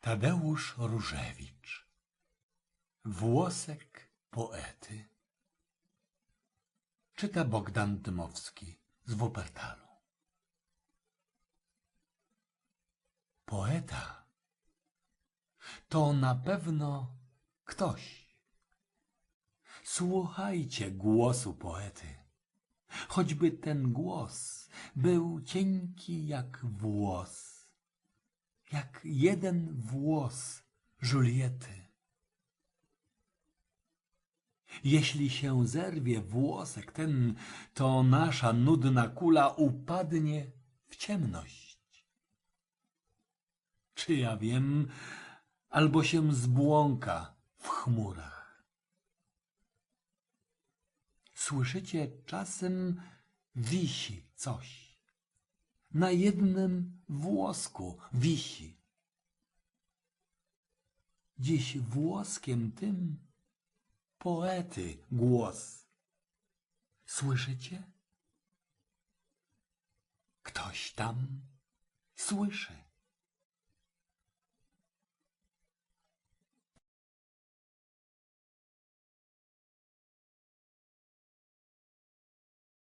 Tadeusz Różewicz. Włosek poety. Czyta Bogdan Dmowski z Wuppertalu. Poeta. To na pewno ktoś. Słuchajcie głosu poety. Choćby ten głos był cienki jak włos jak jeden włos Juliety. Jeśli się zerwie włosek ten, to nasza nudna kula upadnie w ciemność. Czy ja wiem, albo się zbłąka w chmurach. Słyszycie, czasem wisi coś na jednym włosku wisi. Dziś włoskiem tym poety głos. Słyszycie? Ktoś tam słyszy.